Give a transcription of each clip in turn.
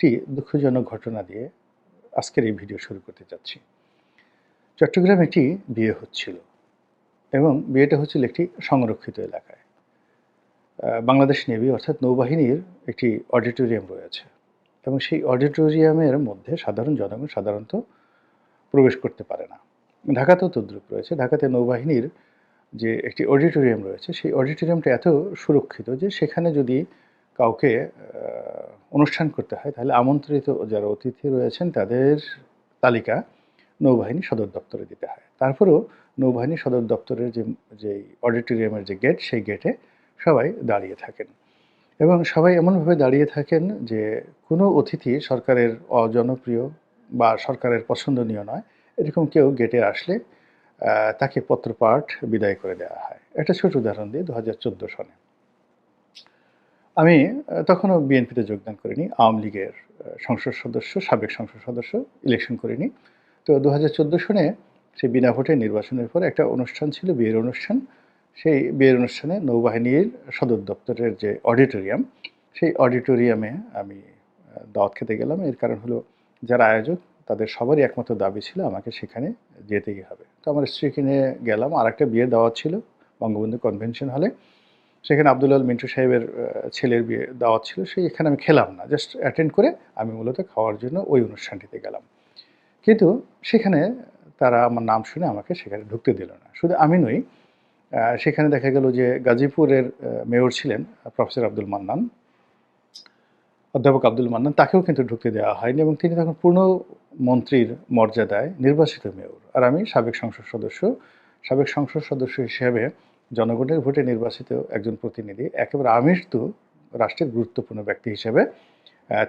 একটি দুঃখজনক ঘটনা দিয়ে আজকের এই ভিডিও শুরু করতে যাচ্ছি। চট্টগ্রামে একটি বিয়ে হচ্ছিল এবং বিয়েটা হচ্ছিল একটি সংরক্ষিত এলাকায়। বাংলাদেশ নেভি অর্থাৎ নৌবাহিনীর একটি অডিটোরিয়াম রয়েছে এবং সেই অডিটোরিয়ামের মধ্যে সাধারণ জনগণ সাধারণত প্রবেশ করতে পারে না। ঢাকাতেও তদ্রুপ রয়েছে। ঢাকাতে নৌবাহিনীর যে একটি অডিটোরিয়াম রয়েছে, সেই অডিটোরিয়ামটা এত সুরক্ষিত যে সেখানে যদি কাউকে অনুষ্ঠান করতে হয়, তাহলে আমন্ত্রিত যারা অতিথি রয়েছেন তাদের তালিকা নৌবাহিনী সদর দপ্তরে দিতে হয়। তারপরেও নৌবাহিনী সদর দপ্তরের যে যে অডিটোরিয়ামের যে গেট সেই গেটে সবাই দাঁড়িয়ে থাকেন। এবং সবাই এমনভাবে দাঁড়িয়ে থাকেন যে, কোনো অতিথি সরকারের অজনপ্রিয় বা সরকারের পছন্দনীয় নয়, এরকম কেউ গেটে আসলে তাকে পত্রপাঠ বিদায় করে দেওয়া হয়। একটা ছোট উদাহরণ দিয়ে দু হাজার চোদ্দ সনে। আমি তখনও বিএনপিতে যোগদান করিনি, আওয়ামী লীগের সংসদ সদস্য, সাবেক সংসদ সদস্য ইলেকশন করিনি। তো দু হাজার চোদ্দ সনে সেই বিনা ভোটে নির্বাচনের পর একটা অনুষ্ঠান ছিল, বিয়ের অনুষ্ঠান। সেই বিয়ের অনুষ্ঠানে নৌবাহিনীর সদর দপ্তরের যে অডিটোরিয়াম সেই অডিটোরিয়ামে আমি দাওয়াত খেতে গেলাম। এর কারণ হলো যারা আয়োজক, তাদের সবারই একমাত্র দাবি ছিল, আমাকে সেখানে যেতেই হবে। তো আমার স্ত্রীকে নিয়ে গেলাম। আর একটা বিয়ের দাওয়াত ছিল বঙ্গবন্ধু কনভেনশন হলে সেখানে আব্দুল্লাল মিন্টু সাহেবের ছেলের বিয়ে দাওয়াত ছিল, সেই এখানে আমি খেলাম না। জাস্ট অ্যাটেন্ড করে আমি মূলত খাওয়ার জন্য ওই অনুষ্ঠানটিতে গেলাম। কিন্তু সেখানে তারা আমার নাম শুনে আমাকে সেখানে ঢুকতে দিল না। শুধু আমি নই সেখানে দেখা গেল যে গাজীপুরের মেয়র ছিলেন প্রফেসর আব্দুল মান্নান। অধ্যাপক আব্দুল মান্নান, তাকেও কিন্তু ঢুকতে দেওয়া হয়নি এবং তিনি তখন পূর্ণ মন্ত্রীর মর্যাদায় নির্বাচিত মেয়র। আর আমি সাবেক সংসদ সদস্য। সাবেক সংসদ সদস্য হিসেবে জনগণের ভোটে নির্বাচিত একজন প্রতিনিধি একেবারে আমিষ তো রাষ্ট্রের গুরুত্বপূর্ণ ব্যক্তি হিসেবে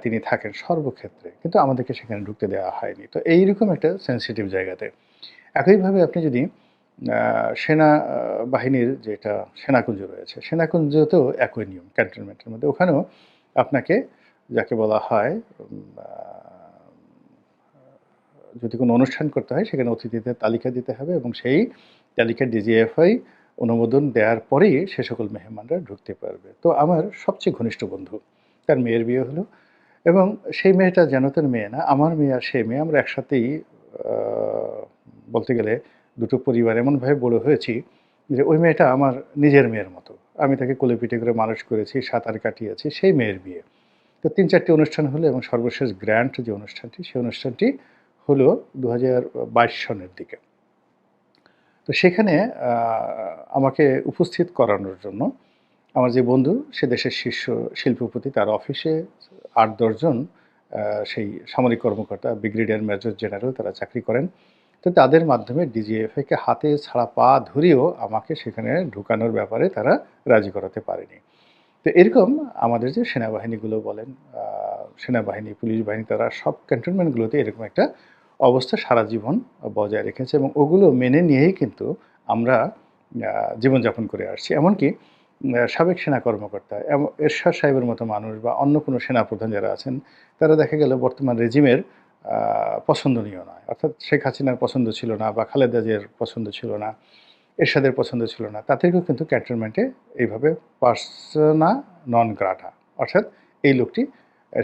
তিনি থাকেন সর্বক্ষেত্রে। কিন্তু আমাদেরকে সেখানে ঢুকতে দেওয়া হয়নি। তো এইরকম একটা সেন্সিটিভ জায়গাতে। একইভাবে আপনি যদি সেনা বাহিনীর যেটা সেনাকুঞ্জ রয়েছে, সেনাকুঞ্জতেও একই নিয়ম ক্যান্টনমেন্টের মধ্যে। ওখানেও আপনাকে যাকে বলা হয় যদি কোনো অনুষ্ঠান করতে হয়, সেখানে অতিথিদের তালিকা দিতে হবে এবং সেই তালিকা ডিজিএফআই অনুমোদন দেওয়ার পরেই সে সকল মেহমানরা ঢুকতে পারবে। তো আমার সবচেয়ে ঘনিষ্ঠ বন্ধু, তার মেয়ের বিয়ে হলো এবং সেই মেয়েটা যেন তার মেয়ে না, আমার মেয়ে আর সেই মেয়ে আমরা একসাথেই বলতে গেলে দুটো পরিবার এমনভাবে বড় হয়েছি যে ওই মেয়েটা আমার নিজের মেয়ের মতো। আমি তাকে কোলে পিঠে করে মানুষ করেছি, সাঁতার কাটিয়েছি, সেই মেয়ের বিয়ে। তো তিন চারটি অনুষ্ঠান হলো এবং সর্বশেষ গ্র্যান্ড যে অনুষ্ঠানটি, সেই অনুষ্ঠানটি হলো দু হাজার বাইশ সনের দিকে। তো সেখানে আমাকে উপস্থিত করানোর জন্য আমার যে বন্ধু, সে দেশের শীর্ষ শিল্পপতি, তার অফিসে আট দশজন সেই সামরিক কর্মকর্তা, ব্রিগেডিয়ার মেজর জেনারেল তারা চাকরি করেন। তো তাদের মাধ্যমে ডিজিএফআইকে হাতে ছাড়া পা ধরেও আমাকে সেখানে ঢুকানোর ব্যাপারে তারা রাজি করাতে পারেনি। তো এরকম আমাদের যে সেনাবাহিনীগুলো বলেন সেনাবাহিনী, পুলিশ বাহিনী, তারা সব ক্যান্টনমেন্টগুলোতে এরকম একটা অবস্থা সারা জীবন বজায় রেখেছে এবং ওগুলো মেনে নিয়েই কিন্তু আমরা জীবনযাপন করে আসছি। এমনকি সাবেক সেনা কর্মকর্তা এরশাদ সাহেবের মতো মানুষ বা অন্য কোনো সেনাপ্রধান যারা আছেন, তারা দেখা গেল বর্তমান রেজিমের পছন্দনীয় নয়। অর্থাৎ শেখ হাসিনার পছন্দ ছিল না বা খালেদা জিয়ার পছন্দ ছিল না, এরশাদের পছন্দ ছিল না। তাদেরকেও কিন্তু ক্যান্টনমেন্টে এইভাবে পার্সোনা নন গ্রাটা, অর্থাৎ এই লোকটি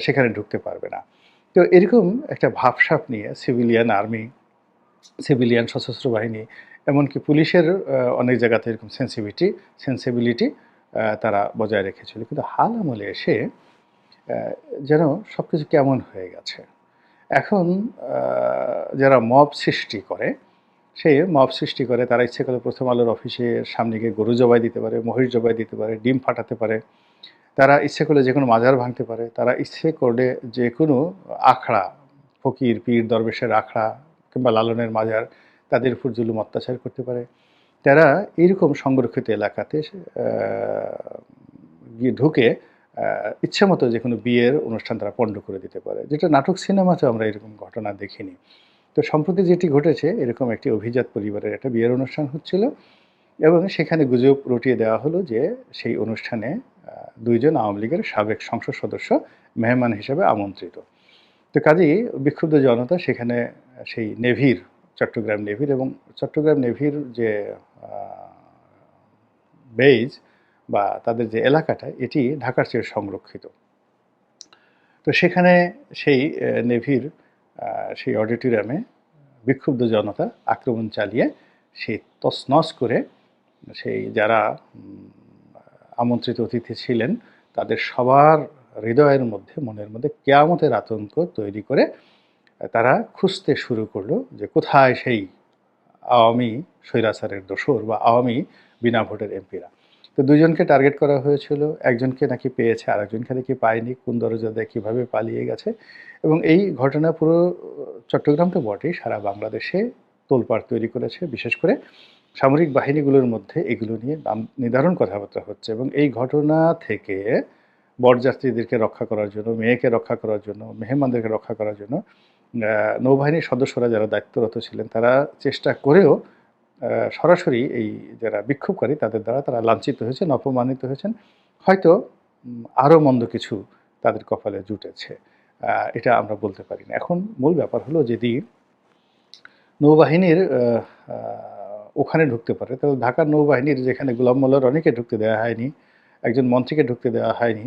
সেখানে ঢুকতে পারবে না। তো এরকম একটা ভাবসাপ নিয়ে সিভিলিয়ান আর্মি, সিভিলিয়ান সশস্ত্র বাহিনী, এমনকি পুলিশের অনেক জায়গাতে এরকম সেন্সিভিটি সেন্সিবিলিটি তারা বজায় রেখেছিল। কিন্তু হাল আমলে এসে যেন সব কিছু কেমন হয়ে গেছে। এখন যারা মব সৃষ্টি করে, সে মব সৃষ্টি করে, তারা ইচ্ছে করে প্রথম আলোর অফিসের সামনে গিয়ে গরু জবাই দিতে পারে, মহিষ জবাই দিতে পারে, ডিম ফাটাতে পারে। তারা ইচ্ছে করলে যে কোনো মাজার ভাঙতে পারে, তারা ইচ্ছে করলে যে কোনো আখড়া, ফকির, পীর, দরবেশের আখড়া কিংবা লালনের মাজার তাদের উপর জুলুম অত্যাচার করতে পারে। তারা এইরকম সংরক্ষিত এলাকাতে গিয়ে ঢুকে ইচ্ছে মতো যে কোনো বিয়ের অনুষ্ঠান তারা পণ্ড করে দিতে পারে। যেটা নাটক সিনেমাতেও আমরা এরকম ঘটনা দেখিনি। তো সম্প্রতি যেটি ঘটেছে, এরকম একটি অভিজাত পরিবারের একটা বিয়ের অনুষ্ঠান হচ্ছিল এবং সেখানে গুজব রটিয়ে দেওয়া হলো যে সেই অনুষ্ঠানে দুইজন আওয়ামী লীগের সাবেক সংসদ সদস্য মেহমান হিসেবে আমন্ত্রিত। তো কাজেই বিক্ষুব্ধ জনতা সেখানে সেই নেভির, চট্টগ্রাম নেভির এবং চট্টগ্রাম নেভির যে বেজ বা তাদের যে এলাকাটা, এটি ঢাকার চেয়ে সংরক্ষিত। তো সেখানে সেই নেভির সেই অডিটোরিয়ামে বিক্ষুব্ধ জনতা আক্রমণ চালিয়ে সেই তছনছ করে সেই যারা আমন্ত্রিত অতিথি ছিলেন, তাদের সবার হৃদয়ের মধ্যে, মনের মধ্যে কেয়ামতের আতঙ্ক তৈরি করে তারা খুঁজতে শুরু করল যে কোথায় সেই আওয়ামী স্বৈরাচারের দোসর বা আওয়ামী বিনা ভোটের এমপিরা। তো দুজনকে টার্গেট করা হয়েছিল, একজনকে নাকি পেয়েছে আর একজনকে নাকি পায়নি, কোন দরজা দিয়ে কীভাবে পালিয়ে গেছে। এবং এই ঘটনা পুরো, চট্টগ্রাম তো বটেই, সারা বাংলাদেশে তোলপাড় তৈরি করেছে, বিশেষ করে সামরিক বাহিনীগুলোর মধ্যে এগুলো নিয়ে নাম নির্ধারণ কথাবার্তা হচ্ছে এবং এই ঘটনা থেকে বরযাত্রীদেরকে রক্ষা করার জন্য, মেয়েকে রক্ষা করার জন্য, মেহমানদেরকে রক্ষা করার জন্য নৌবাহিনীর সদস্যরা যারা দায়িত্বরত ছিলেন তারা চেষ্টা করেও সরাসরি এই যারা বিক্ষোভকারী তাদের দ্বারা তারা লাঞ্ছিত হয়েছেন, অপমানিত হয়েছেন। হয়তো আরও মন্দ কিছু তাদের কপালে জুটেছে। এটা আমরা বলতে পারি না। এখন মূল ব্যাপার হলো যদি নৌবাহিনীর ওখানে ঢুকতে পারে। তাহলে ঢাকার নৌবাহিনীর যেখানে গোলাম মোল্লার অনেকে ঢুকতে দেওয়া হয়নি, একজন মন্ত্রীকে ঢুকতে দেওয়া হয়নি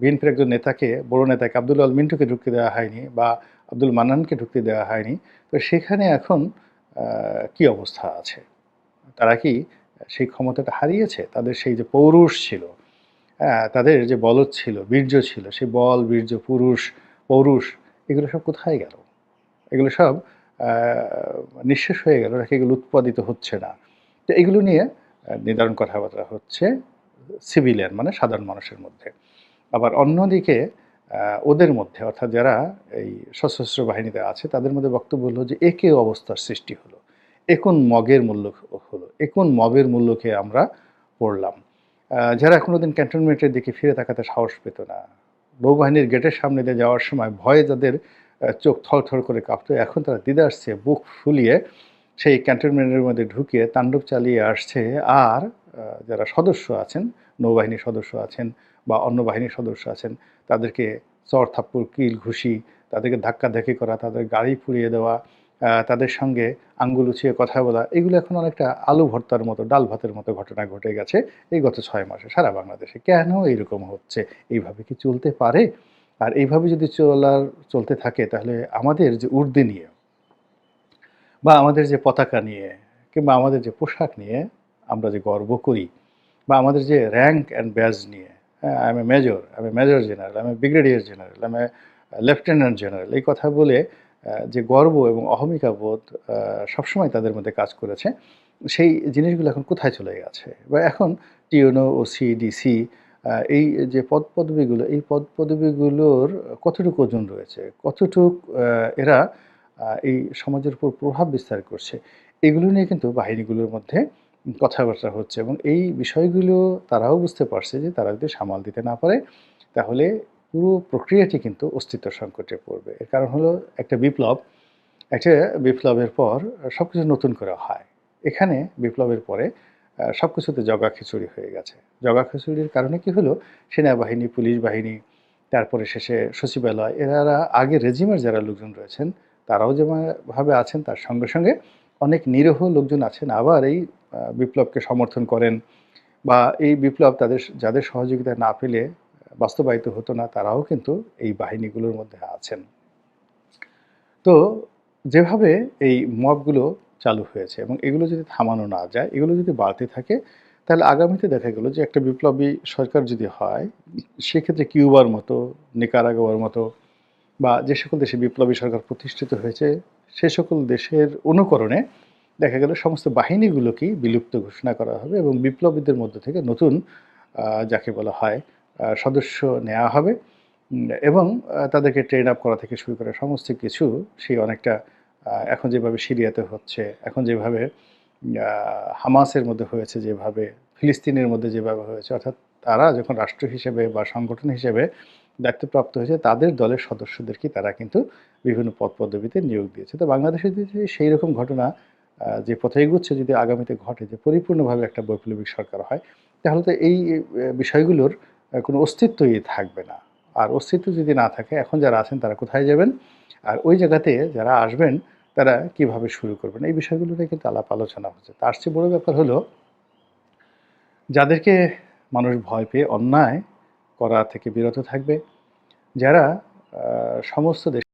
বিএনপির একজন নেতাকে, বড় নেতাকে, আব্দুল আল মিন্টুকে ঢুকতে দেওয়া হয়নি বা আব্দুল মান্নানকে ঢুকতে দেওয়া হয়নি। তো সেখানে এখন কি অবস্থা আছে? তারা কি সেই ক্ষমতাটা হারিয়েছে? তাদের সেই যে পৌরুষ ছিল হ্যাঁ তাদের যে বলদ ছিল, বীর্য ছিল, সেই বল, বীর্য, পুরুষ, পৌরুষ, এগুলো সব কোথায় গেল? এগুলো সব নিঃশেষ হয়ে গেল এগুলো উৎপাদিত হচ্ছে না। তো এগুলো নিয়ে নির্ধারণ কথাবার্তা হচ্ছে সিভিলিয়ান মানে সাধারণ মানুষের মধ্যে। আবার অন্যদিকে ওদের মধ্যে, অর্থাৎ যারা এই সশস্ত্র বাহিনীতে আছে, তাদের মধ্যে বক্তব্য হলো যে, একে অবস্থার সৃষ্টি হলো। এখন মগের মূল্য হলো? এখন মবের মূল্যকে আমরা পড়লাম? যারা কোনোদিন ক্যান্টনমেন্টের দিকে ফিরে তাকাতে সাহস পেত না। নৌবাহিনীর গেটের সামনে দিয়ে যাওয়ার সময় ভয়ে যাদের চোখ থরথর করে কাঁপতো। এখন তারা দিদে আসছে, বুক ফুলিয়ে সেই ক্যান্টনমেন্টের মধ্যে ঢুকিয়ে তাণ্ডব চালিয়ে আসছে। আর যারা সদস্য আছেন নৌবাহিনীর সদস্য আছেন বা অন্য বাহিনীর সদস্য আছেন, তাদেরকে চর থাপ্পড়, কিল ঘুষি, তাদেরকে ধাক্কা ধাক্কি করা, তাদের গাড়ি পুড়িয়ে দেওয়া তাদের সঙ্গে আঙ্গুল উছিয়ে কথা বলা, এগুলো এখন অনেকটা আলু ভর্তার মতো, ডাল ভাতের মতো ঘটনা ঘটে গেছে এই গত ছয় মাসে। সারা বাংলাদেশে কেন এইরকম হচ্ছে? এইভাবে কি চলতে পারে? আর এইভাবে যদি চলার, চলতে থাকে, তাহলে আমাদের যে উর্দি নিয়ে বা আমাদের যে পতাকা নিয়ে কিংবা আমাদের যে পোশাক নিয়ে আমরা যে গর্ব করি বা আমাদের যে র্যাঙ্ক অ্যান্ড ব্যাজ নিয়ে হ্যাঁ I am a major a major general a brigadier general a lieutenant general এই কথা বলে যে গর্ব এবং অহমিকা বোধ সবসময় তাদের মধ্যে কাজ করেছে, সেই জিনিসগুলো এখন কোথায় চলে গেছে? বা এখন টিউনো ওসি ডিসি এই যে পদ পদবিগুলো এই পদ পদবিগুলোর কতটুকু ওজন রয়েছে? কতটুক এরা এই সমাজের উপর প্রভাব বিস্তার করছে? এগুলো নিয়ে কিন্তু বাহিনীগুলোর মধ্যে কথাবার্তা হচ্ছে এবং এই বিষয়গুলো তারাও বুঝতে পারছে যে তারা যদি সামাল দিতে না পারে, তাহলে পুরো প্রক্রিয়াটি কিন্তু অস্তিত্ব সংকটে পড়বে। এর কারণ হলো একটা বিপ্লব, একটা বিপ্লবের পর সব কিছু নতুন করে হয়। এখানে বিপ্লবের পরে সব কিছুতে জগা খিচুড়ি হয়ে গেছে। জগা খিচুড়ির কারণে কি হলো? সেনাবাহিনী, পুলিশ বাহিনী, তারপরে শেষে সচিবালয় এরা আগে রেজিমের যারা লোকজন রয়েছেন, তারাও যেভাবে আছেন, তার সঙ্গে সঙ্গে অনেক নিরীহ লোকজন আছেন। আবার এই বিপ্লবকে সমর্থন করেন বা এই বিপ্লব তাদের, যাদের সহযোগিতা না পেলে বাস্তবায়িত হতো না, তারাও কিন্তু এই বাহিনীগুলোর মধ্যে আছেন। তো যেভাবে এই মবগুলো চালু হয়েছে এবং এগুলো যদি থামানো না যায়, এগুলো যদি বাড়তে থাকে, তাহলে আগামীতে দেখা গেল যে একটা বিপ্লবী সরকার যদি হয়, সেক্ষেত্রে কিউবার মতো, নিকারাগোয়ার মতো বা যে সকল দেশে বিপ্লবী সরকার প্রতিষ্ঠিত হয়েছে, সে সকল দেশের অনুকরণে দেখা গেল সমস্ত বাহিনীগুলোকেই বিলুপ্ত ঘোষণা করা হবে এবং বিপ্লবীদের মধ্য থেকে নতুন যাকে বলা হয় সদস্য নেওয়া হবে। এবং তাদেরকে ট্রেন আপ করা থেকে শুরু করে সমস্ত কিছু সেই অনেকটা এখন যেভাবে সিরিয়াতে হচ্ছে, এখন যেভাবে হামাসের মধ্যে হয়েছে, যেভাবে, ফিলিস্তিনের মধ্যে যেভাবে হয়েছে, অর্থাৎ তারা যখন রাষ্ট্র হিসেবে বা সংগঠন হিসেবে দায়িত্বপ্রাপ্ত হয়েছে, তাদের দলের সদস্যদেরকে তারা কিন্তু বিভিন্ন পদ পদবিতে নিয়োগ দিয়েছে। তো বাংলাদেশে যদি সেই রকম ঘটনা যে পথে এগুচ্ছে যদি আগামীতে ঘটে, যে পরিপূর্ণভাবে একটা বৈপ্লবিক সরকার হয়, তাহলে তো এই বিষয়গুলোর কোনো অস্তিত্বই থাকবে না। আর অস্তিত্ব যদি না থাকে, এখন যারা আছেন তারা কোথায় যাবেন? আর ওই জায়গাতে যারা আসবেন, তারা কীভাবে শুরু করবেন? এই বিষয়গুলো নিয়ে কিন্তু আলাপ আলোচনা হচ্ছে। তার চেয়ে বড় ব্যাপার হলো, যাদেরকে মানুষ ভয় পেয়ে অন্যায় করা থেকে বিরত থাকবে, যারা সমস্ত দেশ